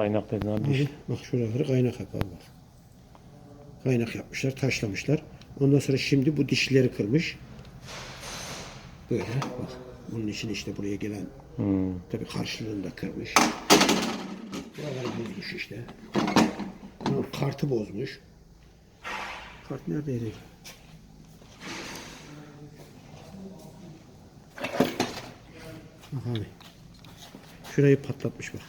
Kaynak dedin abi. Abi, bak şuraları kaynak yap abi bak. Kaynak yapmışlar, taşlamışlar. Ondan sonra şimdi bu dişleri kırmış. Böyle bak. Bunun için işte buraya gelen Hmm. tabii karşılığını da kırmış. Buraları bozmuş işte. Bunun kartı bozmuş. Kart neredeydi? Bak abi. Şurayı patlatmış bak.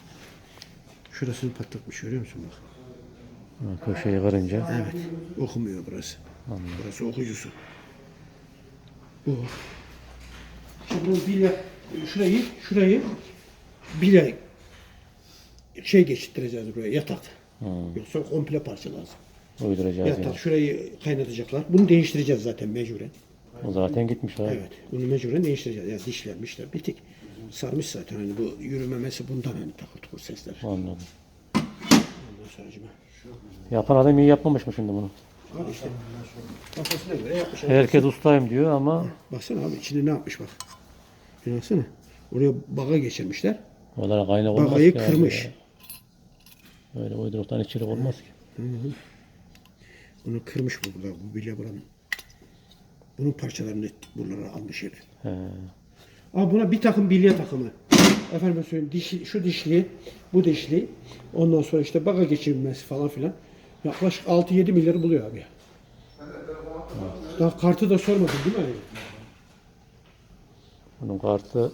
Şurasını patlatmış görüyor musun bak. Ha, Köşeyi kırınca. Evet. Okumuyor burası. Burası okuyucusu. Bu. Şimdi bu bilye, şurayı, şurayı bilye şey geçittireceğiz buraya, yatak. Yoksa komple parça lazım. Uyduracağız Yatak, yani. şurayı kaynatacaklar. Bunu değiştireceğiz zaten mecburen. O zaten gitmiş abi. Evet. Bunu mecburen değiştireceğiz. Yani dişler, mişler, bitik. Sarmış zaten hani bu yürümemesi bundan hani takır tukur sesler. Anladım. Ondan sonra acaba. Yapan adam iyi yapmamış mı şimdi bunu? Abi işte kafasına göre yapmış. Herkes ustayım diyor ama Baksana abi içinde ne yapmış bak. Bir baksana. Oraya baga geçirmişler. olarak kaynak olmaz Bagayı ki abi kırmış. ya. Öyle uyduruktan içerik olmaz ki. Bunu kırmış bu burada. Bu bilye buranın. Bunun parçalarını buralara almış hep. He. Abi buna bir takım bilye takımı. Efendim söyleyeyim dişli, şu dişli, bu dişli. Ondan sonra işte baga geçirilmesi falan filan. Yaklaşık 6-7 milyarı buluyor abi. Daha kartı da sormadın değil mi? Bunun kartı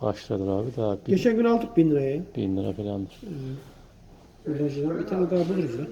kaç liradır abi? Daha bir, Geçen gün aldık 1000 liraya. bin lira falandır. Virajdan bir tane daha buluruz ya.